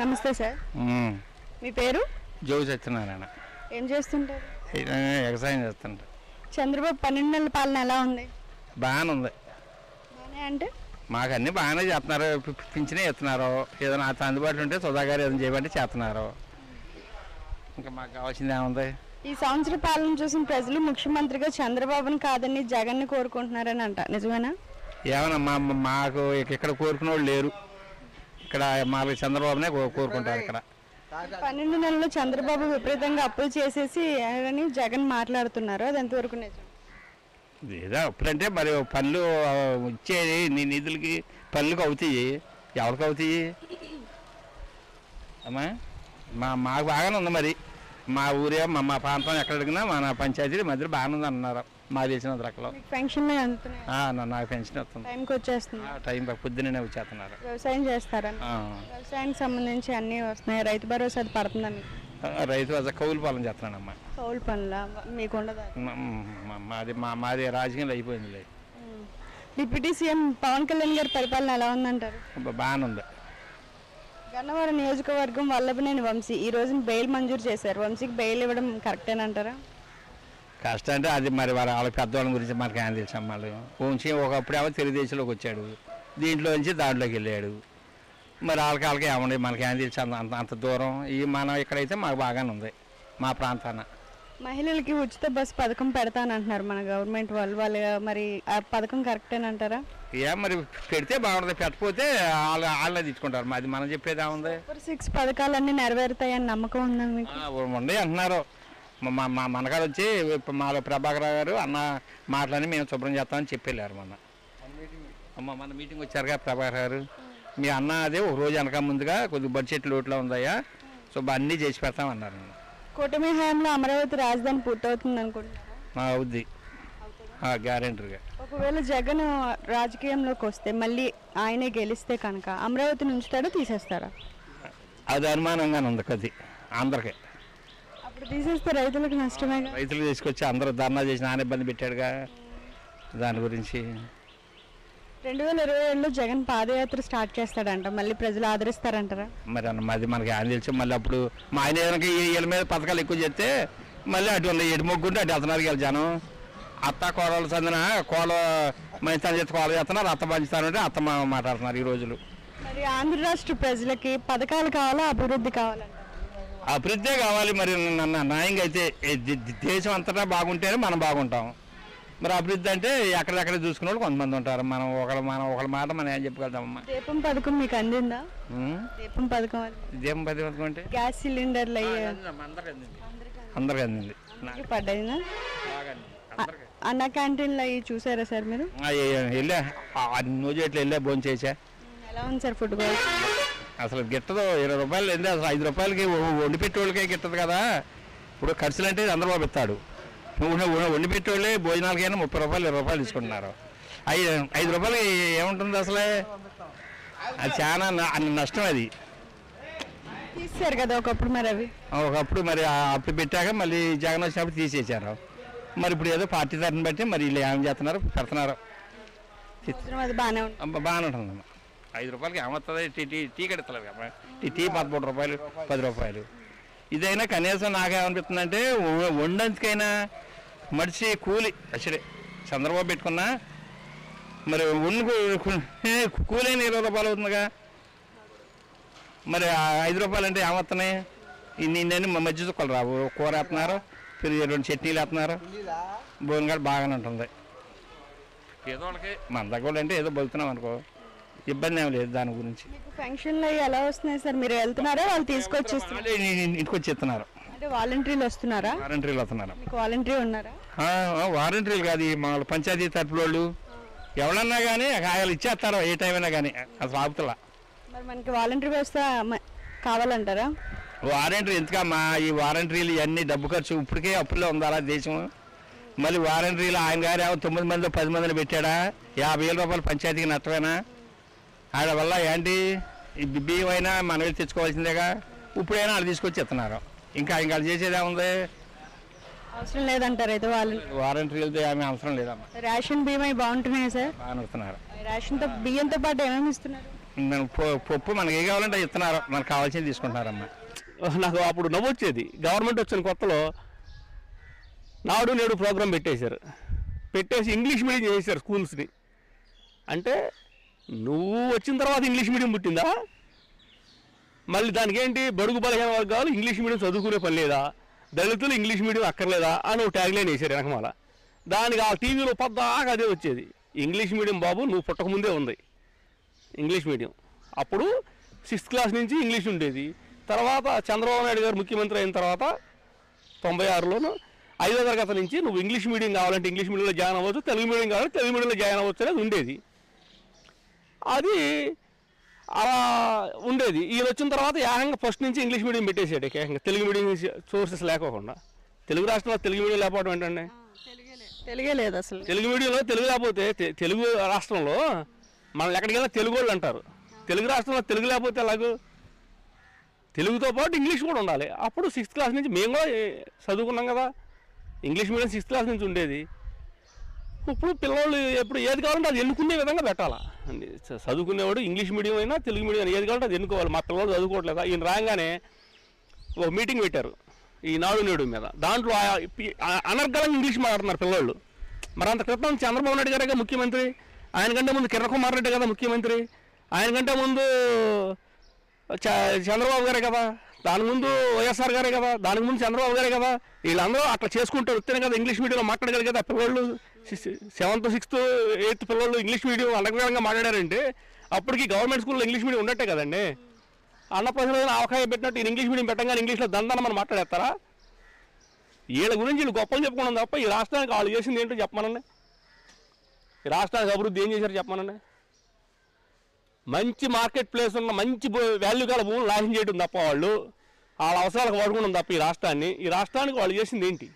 నమస్తే సార్. మీ పేరు? జోగి సత్యనారాయణ. ఏం చేస్తుంటారు? వ్యవసాయం చేస్తుంటా. చంద్రబాబు పన్నెండు నెలల పాలన ఎలా ఉంది? బాగానే ఉంది. బాగానే అంటే? మాకు అన్ని బాగానే చేస్తున్నారు పింఛనే ఇస్తున్నారు. ఏదైనా అంత అందుబాటులో ఉంటే సుధా గారు ఏదైనా చేయమంటే చేస్తున్నారు. ఇంకా మాకు కావాల్సింది ఏముంది? ఈ సంవత్సర పాలన చూసిన ప్రజలు ముఖ్యమంత్రిగా చంద్రబాబుని కాదని జగన్ని కోరుకుంటున్నారని అంట. నిజమేనా? ఏమన్నా మా మాకు ఇక- ఇక్కడ కోరుకునే వాళ్ళు లేరు. ఇక్కడ మాకు చంద్రబాబునే కో- కోరుకుంటారు ఇక్కడ. పన్నెండు నెలల్లో చంద్రబాబు విపరీతంగా అప్పులు చేసేసి అని జగన్ మాట్లాడుతున్నారు. అది ఎంతవరకు నిజం? ఏదో ఇప్పుడంటే మరి పనులు ఆ, ఇచ్చేది నీ నిధులకి పనులకు అవుతాయి. ఎవరికి అవుతాయి? అమ్మా మా మాకు బాగానే ఉంది మరి. మా ఊరే మా మా ప్రాంతం ఎక్కడ అడిగినా మన పంచాయతీ మధ్యలో బాగానే ఉంది అన్నారు రకలో మీకు పెన్షన్లు అందుతున్నాయి? ఆ, నా- నాకు పెన్షన్ వస్తుంది. టైంకి వచ్చేస్తుంది ఆ, టైం పొద్దున్నే వచ్చేస్తున్నారు. వ్యవసాయం చేస్తారని. ఆ. వ్యవసాయానికి సంబంధించి అన్నీ వస్తున్నాయి. రైతు భరోసా అది పడుతుందా మీకు రైతు అసలు కౌలు పాలన చేస్తున్నానమ్మా. కౌలు పనుల? మీకు ఉండదా? మాది మా మాది రాజకీయాలు అయిపోయింది డిప్యూటీ సీఎం పవన్ కళ్యాణ్ గారి పరిపాలన ఎలా ఉందంటారు? బాగానే ఉంది. గన్నవరం నియోజకవర్గం వల్లభనేని వంశీ. ఈ రోజున బెయిల్ మంజూరు చేశారు. వంశీకి బెయిల్ ఇవ్వడం కరెక్టేనంటారా? కష్టం అంటే అది మరి వాళ్ళ వాళ్ళ పెద్దవాళ్ళ గురించి మనకి ఏం తెలుసు వాళ్ళు ఉంచి ఒకప్పుడేమో తెలుగుదేశంలోకి వచ్చాడు. దీంట్లో నుంచి దాంట్లోకి వెళ్ళాడు. మరి వాళ్ళకి వాళ్ళకి ఏమండి మనకి ఏం తెలుసు అంత అంత- దూరం. ఈ మనం ఇక్కడైతే మాకు బాగానే ఉంది. మా ప్రాంతాన. మహిళలకి ఉచిత బస్సు పథకం పెడతానంటున్నారు మన గవర్నమెంట్ వాళ్ళు. వాళ్ళు మరి ఆ పథకం కరెక్టేనంటారా ఏం మరి పెడితే బాగుంటుంది. పెట్టకపోతే వాళ్ళు వాళ్ళే తీసుకుంటారు మరి మనం చెప్పేది ఏముంది? సూపర్ సిక్స్ పథకాలన్నీ నెరవేరుతాయని నమ్మకం ఉందా మీకు? ఉండి అంటున్నారు. మా- మా మనగారు వచ్చి మా ప్రభాకర్ గారు అన్న మాటలని మేము శుభ్రం చేస్తామని చెప్పి వెళ్ళారు మొన్న. అమ్మ మన మీటింగ్ వచ్చారుగా ప్రభాకర్ గారు. మీ అన్న అదే ఒక రోజు వెనక ముందుగా కొద్దిగా బడ్జెట్ లోట్లో ఉందయ్యా. సో అన్నీ చేసి పెడతామన్నారు కూటమి హయాంలో అమరావతి రాజధాని పూర్తవుతుంది అనుకుంటున్నారా? మా అవుద్ది. గ్యారెంటీగా ఒకవేళ జగన్ రాజకీయంలోకి వస్తే మళ్ళీ ఆయనే గెలిస్తే కనుక అమరావతిని ఉంచుతాడో తీసేస్తారా? అది అనుమానంగానే ఉంది కొద్ది అందరికీ. తీసేస్తే రైతులకు నష్టమే రైతులు తీసుకొచ్చి అందరూ ధర్నా చేసి నాన్న ఇబ్బంది పెట్టాడుగా దాని గురించి. రెండు వేల ఇరవై ఏడులో జగన్ పాదయాత్ర స్టార్ట్ చేస్తాడంట మళ్ళీ ప్రజలు ఆదరిస్తారంటారా? మరి అన్న మాది మనకి ఆయన తెలిసి మళ్ళీ అప్పుడు మా ఆయన ఏదైనా వీళ్ళ మీద పథకాలు ఎక్కువ చేస్తే మళ్ళీ అటు ఎటు మొగ్గుంటే అటు వెళ్తున్నారు వీళ్ళ జనం. అత్త కోడలు చందిన కోడ మంచి చేతి కోడ చేస్తున్నారు అత్త పంచుతానంటే అత్త మా- మాట్లాడుతున్నారు ఈ రోజులు. మరి ఆంధ్ర రాష్ట్ర ప్రజలకి పథకాలు కావాలా అభివృద్ధి కావాలంట? అభివృద్ధే కావాలి మరి నన్ను న్యాయంగా అయితే దేశం అంతటా బాగుంటేనే మనం బాగుంటాం. మరి అభివృద్ధి అంటే ఎక్కడెక్కడ చూసుకునే వాళ్ళు కొంతమంది ఉంటారు. మనం ఒకళ్ళ మనం ఒకళ్ళ మాట మనం ఏం చెప్పగలుగుతామమ్మా? దీపం పథకం మీకు అందిందా? దీపం పథకం పది పథకం అంటే? గ్యాస్ సిలిండర్లు అయ్యి అందరికి అందింది. పడ్డాయినా. అన్న క్యాంటీన్లు అవి చూసారా సార్ మీరు? వెళ్ళా. నూజు ఎట్లా వెళ్ళా? భోజనం చేసా. ఎలా ఉంది సార్ ఫుడ్ క్వాలిటీ అసలు గిట్టదు ఇరవై రూపాయలు ఏంది? అసలు ఐదు రూపాయలకి వండి పెట్టేవాళ్ళకే గిట్టదు కదా. ఇప్పుడు ఖర్చులు అంటే చంద్రబాబు ఇస్తాడు. వండి పెట్టేవాళ్ళే భోజనాలకైనా ముప్పై రూపాయలు ఇరవై రూపాయలు తీసుకుంటున్నారు. ఐదు ఐదు రూపాయలు ఏముంటుంది అసలే? అది చాలా నష్టం అది. తీసారు కదా ఒకప్పుడు మరి అవి? ఒకప్పుడు మరి అప్పుడు పెట్టాక మళ్ళీ జగన్ వచ్చినప్పుడు తీసేశారు. మరి ఇప్పుడు ఏదో పార్టీ తరఫున బట్టి మరి వీళ్ళు ఏం చేస్తున్నారు? పెడుతున్నారు. బాగానే ఉంటుంది అబ్బా, బాగానే ఉంటుందమ్మా. ఐదు రూపాయలకి ఏమవుతుంది టీ టీ టీ కడతలేదు టీ టీ పదమూడు రూపాయలు పది రూపాయలు. ఇదైనా కనీసం నాకేమనిపిస్తుందంటే వ- వండందుకైనా మడిచి కూలి అసలే చంద్రబాబు పెట్టుకున్నా మరి వండు కూలి అయినా ఇరవై రూపాయలు అవుతుందిగా. మరి ఐదు రూపాయలు అంటే ఏమవుతున్నాయి నిన్న మధ్య చుక్కలు రావు. కూర వేస్తున్నారు రెండు చట్నీలు వేస్తున్నారు. భోజనం బాగానే ఉంటుంది. ఏదో వాళ్ళకి మన దగ్గర అంటే ఏదో బతుకుతున్నాం అనుకో. ఇబ్బంది ఏం లేదు దాని గురించి. అవి ఎలా వస్తున్నాయి సార్? మీరు వెళ్తున్నారా? వాళ్ళు తీసుకొచ్చి వాళ్ళే ఇ- ఇంటికి వచ్చి ఇస్తున్నారు అంటే వాలంటీర్లు వస్తున్నారా? వారంటీలు వస్తున్నారు? మీకు వాలంటీర్ ఉన్నారా? ఆ, ఆ, వారంటీలు కాదు ఈ పంచాయతీ తరపుల వాళ్ళు. ఎవరన్నా కానీ ఆయన ఇచ్చేస్తారు ఏ టైం అయినా కానీ అసలు ఆపుతలా. మరి మనకి వాలంటీర్ వ్యవస్థ మ- కావాలంటారా? వారంటీ ఎందుకా మా ఈ వారంటీలు ఇవన్నీ డబ్బు ఖర్చు ఇప్పటికే అప్పుల్లో ఉందా దేశం. మళ్ళీ వారంటీలు ఆయన గారు ఏమో తొమ్మిది మంది పది మందిని పెట్టాడా? యాభై వేల రూపాయలు పంచాయతీకి నష్టమేనా? ఆయన వల్ల ఏంటి? బియ్యం అయినా మనం వెళ్ళి తెచ్చుకోవాల్సిందేగా? ఇప్పుడైనా వాళ్ళు తీసుకొచ్చి ఇస్తున్నారు ఇంకా ఇంకా వాళ్ళు చేసేది ఏముంది? అవసరం లేదంటారు అయితే వాలంటీర్ వారంటీలతో ఏమీ అవసరం లేదమ్మా. రేషన్ బియ్యం బాగుంటున్నాయి సార్? బాగా ఇస్తున్నారు. రేషన్తో బియ్యంతో పాటు ఏమేమి ఇస్తున్నారు? మన ప- పప్పు మనకి ఏ కావాలంటే అది ఇస్తున్నారు. మనకు కావాల్సింది తీసుకుంటున్నారమ్మా. నాకు అప్పుడు నవ్వు వచ్చేది. గవర్నమెంట్ వచ్చిన కొత్తలో నాడు నేడు ప్రోగ్రాం పెట్టేశారు. పెట్టేసి ఇంగ్లీష్ మీడియం చేశారు స్కూల్స్ని. అంటే నువ్వు వచ్చిన తర్వాత ఇంగ్లీష్ మీడియం పుట్టిందా? మళ్ళీ దానికి ఏంటి బడుగు బలహీన వర్గాలు ఇంగ్లీష్ మీడియం చదువుకునే పని లేదా? దళితులు ఇంగ్లీష్ మీడియం అక్కర్లేదా? అని ఒక ట్యాగ్ లైన్ వేశారు వెనకమాల. దానికి ఆ టీవీలో పద్దాకా అదే వచ్చేది. ఇంగ్లీష్ మీడియం బాబు నువ్వు పుట్టకముందే ఉంది. English medium. అప్పుడు సిక్స్త్ క్లాస్ నుంచి ఇంగ్లీష్ ఉండేది. తర్వాత చంద్రబాబు నాయుడు గారు ముఖ్యమంత్రి అయిన తర్వాత తొంభై ఆరులోను ఐదో తరగతి నుంచి నువ్వు ఇంగ్లీష్ మీడియం కావాలంటే ఇంగ్లీష్ మీడియంలో జాయిన్ అవ్వచ్చు తెలుగు మీడియం కావాలంటే తెలుగు మీడియంలో జాయిన్ అవ్వచ్చు అనేది ఉండేది. అది అలా ఉండేది. ఈయన వచ్చిన తర్వాత ఏకంగా ఫస్ట్ నుంచి ఇంగ్లీష్ మీడియం పెట్టేసాడు ఏకంగా. తెలుగు మీడియం సోర్సెస్ లేకోకుండా. తెలుగు రాష్ట్రంలో తెలుగు మీడియం లేకపోవడం ఏంటండి? తెలుగే లేదు అసలు. తెలుగు మీడియంలో తెలుగు లేకపోతే తెలుగు రాష్ట్రంలో మనం ఎక్కడికి వెళ్ళినా తెలుగు వాళ్ళు అంటారు. తెలుగు రాష్ట్రంలో తెలుగు లేకపోతే ఎలాగో? తెలుగుతో పాటు ఇంగ్లీష్ కూడా ఉండాలి. అప్పుడు సిక్స్త్ క్లాస్ నుంచి మేము కూడా చదువుకున్నాం కదా. ఇంగ్లీష్ మీడియం సిక్స్త్ క్లాస్ నుంచి ఉండేది. ఇప్పుడు పిల్లలు ఎప్పుడు ఏది కావాలంటే అది ఎన్నుకునే విధంగా పెట్టాలా? చదువుకునేవాడు ఇంగ్లీష్ మీడియం అయినా తెలుగు మీడియం అయినా ఏది కావాలంటే అది ఎన్నుకోవాలి. మా పిల్లలు చదువుకోవట్లేదా? ఈయన రాగానే ఒక మీటింగ్ పెట్టారు. ఈ నాడు నేడు మీద. దాంట్లో ఆ- అనర్గళంగా ఇంగ్లీష్ మాట్లాడుతున్నారు పిల్లలు మరి అంత క్రితం చంద్రబాబు నాయుడు గారే కదా ముఖ్యమంత్రి? ఆయన కంటే ముందు కిరణ్ కుమార్ రెడ్డి కదా ముఖ్యమంత్రి? ఆయన కంటే ముందు చ- చంద్రబాబు గారే కదా? దాని ముందు వైఎస్ఆర్ గారే కదా దానికి ముందు చంద్రబాబు గారే కదా. వీళ్ళందరూ అట్లా చేసుకుంటారు. వస్తేనే కదా ఇంగ్లీష్ మీడియంలో మాట్లాడగలిగే పిల్లలు సెవెంత్ సిక్స్త్ ఎయిత్ పిల్లలు ఇంగ్లీష్ మీడియం అండర్గ్రౌండ్గా మాట్లాడారంటే అప్పటికి గవర్నమెంట్ స్కూల్లో ఇంగ్లీష్ మీడియం ఉండట్టే కదండి. అన్నప్రసన్న అవకాశం పెట్టినట్టు ఈయన ఇంగ్లీష్ మీడియం పెట్టంగానే ఇంగ్లీష్లో దందన మనం మాట్లాడేస్తారా? వీళ్ళ గురించి వీళ్ళు గొప్పలు చెప్పుకున్నాం తప్ప ఈ రాష్ట్రానికి వాళ్ళు చేసింది ఏంటో చెప్పమనండి. ఈ రాష్ట్రానికి అభివృద్ధి ఏం చేశారు చెప్పమనండి. మంచి మార్కెట్ ప్లేస్ ఉన్న మంచి వాల్యూ గల భూములు నాశనం చేయడం తప్ప వాళ్ళు వాళ్ళ అవసరాలకు వాడుకోవడం తప్ప ఈ రాష్ట్రాన్ని ఈ రాష్ట్రానికి వాళ్ళు చేసింది ఏంటి?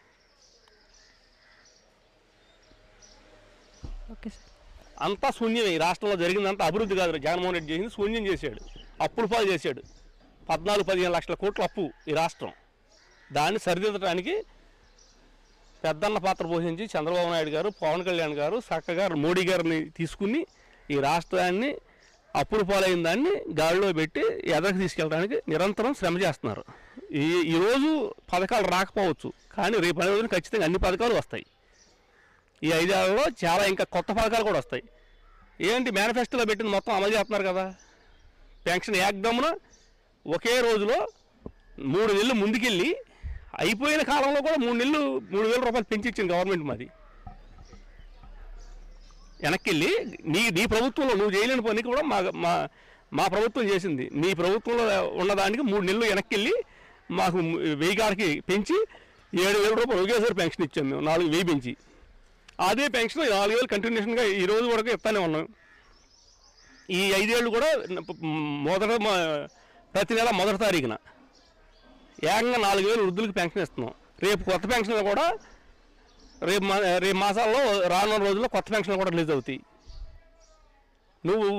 అంతా శూన్యమే. ఈ రాష్ట్రంలో జరిగిందంతా అభివృద్ధి కాదు. జగన్మోహన్ రెడ్డి చేసింది శూన్యం చేశాడు. అప్పులు పాలు చేశాడు. పద్నాలుగు పదిహేను లక్షల కోట్ల అప్పు ఈ రాష్ట్రం. దాన్ని సరిదిద్దడానికి పెద్దన్న పాత్ర పోషించి చంద్రబాబు నాయుడు గారు పవన్ కళ్యాణ్ గారు చక్కగా మోడీ గారిని తీసుకుని ఈ రాష్ట్రాన్ని అప్పుడు పాలైన దాన్ని గాడిలో పెట్టి ఎదరికి తీసుకెళ్ళడానికి నిరంతరం శ్రమ చేస్తున్నారు. ఈ ఈరోజు పథకాలు రాకపోవచ్చు కానీ రేపు అనే రోజున ఖచ్చితంగా అన్ని పథకాలు వస్తాయి. ఈ ఐదేళ్ళలో చాలా ఇంకా కొత్త పథకాలు కూడా వస్తాయి. ఏంటి మేనిఫెస్టోలో పెట్టింది మొత్తం అమలు చేస్తున్నారు కదా? పెన్షన్ ఏకదమ్మున ఒకే రోజులో మూడు నెలలు ముందుకెళ్ళి అయిపోయిన కాలంలో కూడా మూడు నెలలు మూడు వేల రూపాయలు పెంచి ఇచ్చింది గవర్నమెంట్ మాది. వెనక్కి నీ నీ ప్రభుత్వంలో నువ్వు చేయలేని పని కూడా మా మా మా ప్రభుత్వం చేసింది. నీ ప్రభుత్వంలో ఉన్నదానికి మూడు నెలలు వెనక్కి వెళ్ళి మాకు వెయ్యి కాడికి పెంచి ఏడు వేల రూపాయలు ఒకేసారి పెన్షన్ ఇచ్చాం మేము నాలుగు వెయ్యి పెంచి. అదే పెన్షన్ నాలుగు వేలు కంటిన్యూషన్గా ఈ రోజు వరకు ఇస్తానే ఉన్నాం. ఈ ఐదేళ్ళు కూడా మొదట ప్రతి నెల మొదటి తారీఖున. ఏకంగా నాలుగు వేలు వృద్ధులకు పెన్షన్ ఇస్తున్నాం. రేపు కొత్త పెన్షన్లో కూడా రేపు మా రేపు మాసాల్లో రానున్న రోజుల్లో కొత్త పెన్షన్లు కూడా రిలీజ్ అవుతాయి. నువ్వు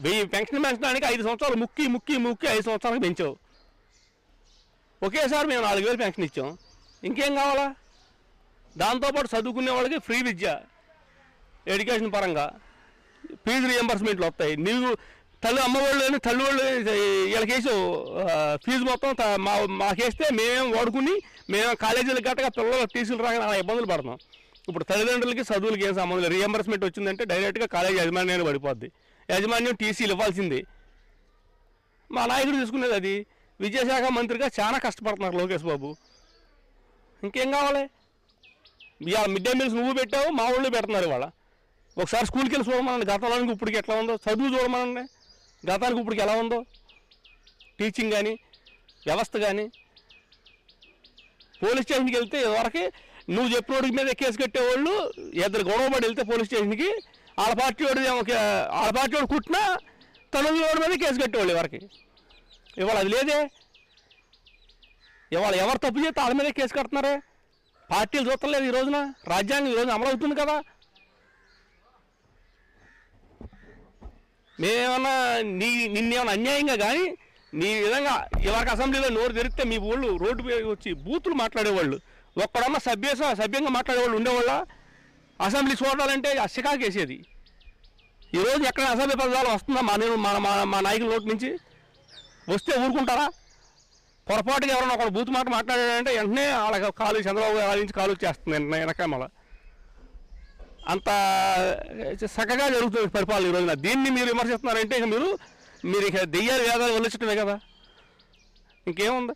వెయ్యి పెన్షన్ పెంచడానికి ఐదు సంవత్సరాలు ముక్కి ముక్కి ముక్కి ఐదు సంవత్సరాలకు పెంచావు. ఒకేసారి మేము నాలుగు వేలు పెన్షన్ ఇచ్చాం. ఇంకేం కావాలా? దాంతోపాటు చదువుకునే వాళ్ళకి ఫ్రీ విద్య ఎడ్యుకేషన్ పరంగా ఫీజు రియంబర్స్మెంట్లు వస్తాయి. నీవు తల్లి అమ్మవాళ్ళు తల్లి వాళ్ళు వీళ్ళకేసి ఫీజు మొత్తం మా మాకేస్తే మేమేం వాడుకుని మేము కాలేజీలకు గట్టగా పిల్లలు తీసుకురాగానే అలా ఇబ్బందులు పడతాం. ఇప్పుడు తల్లిదండ్రులకి చదువులకి ఏం సంబంధం లేదు. రియంబర్స్మెంట్ వచ్చిందంటే డైరెక్ట్గా కాలేజీ యాజమాన్యాన్ని పడిపోద్ది. యాజమాన్యం టీసీలు ఇవ్వాల్సింది. మా నాయకుడు తీసుకునేది అది. విద్యాశాఖ మంత్రిగా చాలా కష్టపడుతున్నారు లోకేష్ బాబు. ఇంకేం కావాలి? ఇవాళ మిడ్ డే మీల్స్ నువ్వు పెట్టావు మా వాళ్ళు పెడుతున్నారు ఇవాళ. ఒకసారి స్కూల్కి వెళ్ళి చూడమనండి. గతంలో ఇప్పటికి ఎట్లా ఉందో చదువు చూడమనండి. గతానికి ఇప్పటికి ఎలా ఉందో? టీచింగ్ కానీ వ్యవస్థ కానీ పోలీస్ స్టేషన్కి వెళ్తే ఇదివరకు నువ్వు చెప్పినోడికి మీద కేసు కట్టేవాళ్ళు ఇద్దరు గొడవ పడి వెళ్తే పోలీస్ స్టేషన్కి వాళ్ళ పార్టీ వాడు వాళ్ళ పార్టీ వాడు కుట్టినా తనుగు వాడి మీద కేసు కట్టేవాళ్ళు ఎవరికి ఇవాళ అది లేదే. ఇవాళ ఎవరు తప్పు చేస్తే వాళ్ళ మీదే కేసు కడుతున్నారే? పార్టీలు చూస్తలేదు ఈ రోజున. రాజ్యాంగం ఈ రోజున అమలు అవుతుంది కదా. మేమేమన్నా నీ నిన్నేమన్నా అన్యాయంగా కానీ నీ విధంగా ఇవాళ అసెంబ్లీలో నోరు తెరిస్తే మీ ఊళ్ళు రోడ్డు వచ్చి బూతులు మాట్లాడేవాళ్ళు. ఒక్కడన్నా సభ్య సభ్యంగా మాట్లాడేవాళ్ళు ఉండేవాళ్ళ. అసెంబ్లీ చూడాలంటే ఆ వేసేది. ఈరోజు ఎక్కడ అసభ్య పదాలు వస్తుందా? మా నేను మా మా నాయకుల నోటి నుంచి. వస్తే ఊరుకుంటారా? పొరపాటుగా ఎవరైనా ఒక బూత్ మాట మాట్లాడాడంటే వెంటనే వాళ్ళకి కాలు చంద్రబాబు గారి నుంచి కాలు వచ్చేస్తుంది వెనకాల వెనకామల అంత చక్కగా జరుగుతుంది పరిపాలన ఈ రోజున. దీన్ని మీరు విమర్శిస్తున్నారంటే ఇక మీరు మీరు ఇక దెయ్యాలు వేదాలు వదిలించటమే కదా. ఇంకేముంది?